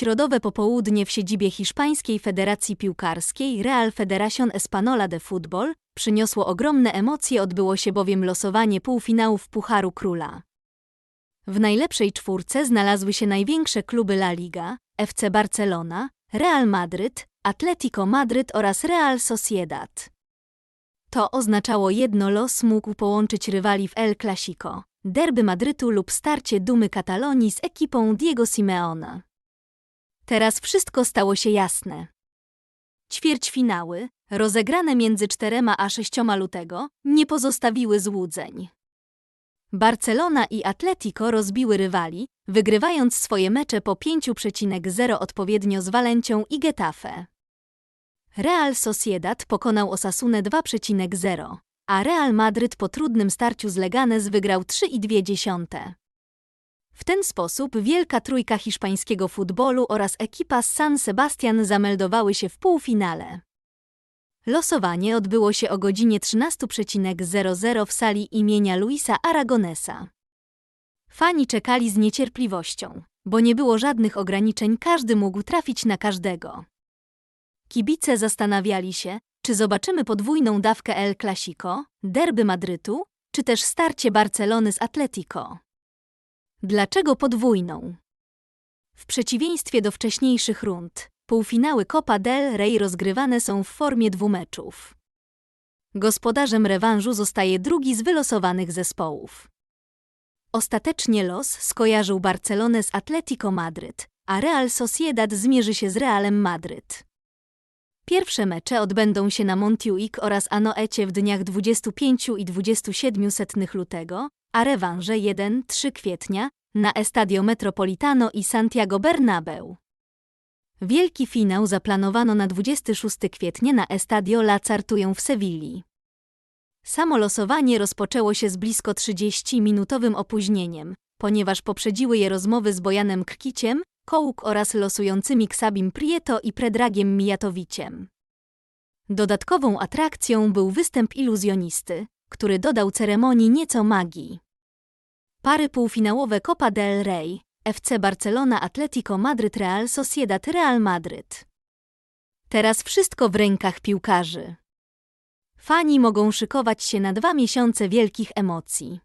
Środowe popołudnie w siedzibie Hiszpańskiej Federacji Piłkarskiej Real Federación Española de Fútbol przyniosło ogromne emocje, odbyło się bowiem losowanie półfinałów Pucharu Króla. W najlepszej czwórce znalazły się największe kluby La Liga, FC Barcelona, Real Madryt, Atletico Madryt oraz Real Sociedad. To oznaczało jedno los mógł połączyć rywali w El Clasico, derby Madrytu lub starcie Dumy Katalonii z ekipą Diego Simeona. Teraz wszystko stało się jasne. Ćwierćfinały, rozegrane między 4 a 6 lutego, nie pozostawiły złudzeń. Barcelona i Atletico rozbiły rywali, wygrywając swoje mecze po 5,0 odpowiednio z Walencią i Getafe. Real Sociedad pokonał Osasunę 2,0, a Real Madryt po trudnym starciu z Leganes wygrał 3,2. W ten sposób wielka trójka hiszpańskiego futbolu oraz ekipa z San Sebastian zameldowały się w półfinale. Losowanie odbyło się o godzinie 13.00 w sali imienia Luisa Aragonesa. Fani czekali z niecierpliwością, bo nie było żadnych ograniczeń, każdy mógł trafić na każdego. Kibice zastanawiali się, czy zobaczymy podwójną dawkę El Clasico, derby Madrytu, czy też starcie Barcelony z Atletico. Dlaczego podwójną? W przeciwieństwie do wcześniejszych rund, półfinały Copa del Rey rozgrywane są w formie dwumeczów. Gospodarzem rewanżu zostaje drugi z wylosowanych zespołów. Ostatecznie los skojarzył Barcelonę z Atletico Madryt, a Real Sociedad zmierzy się z Realem Madryt. Pierwsze mecze odbędą się na Montjuic oraz Anoecie w dniach 25 i 27 setnych lutego, a rewanże 1-3 kwietnia na Estadio Metropolitano i Santiago Bernabeu. Wielki finał zaplanowano na 26 kwietnia na Estadio La Cartują w Sewilli. Samo losowanie rozpoczęło się z blisko 30-minutowym opóźnieniem, ponieważ poprzedziły je rozmowy z Bojanem Krkiciem, Kołuk oraz losującymi Ksabim Prieto i Predragiem Mijatowiciem. Dodatkową atrakcją był występ iluzjonisty, który dodał ceremonii nieco magii. Pary półfinałowe Copa del Rey, FC Barcelona Atletico Madryt Real Sociedad Real Madryt. Teraz wszystko w rękach piłkarzy. Fani mogą szykować się na dwa miesiące wielkich emocji.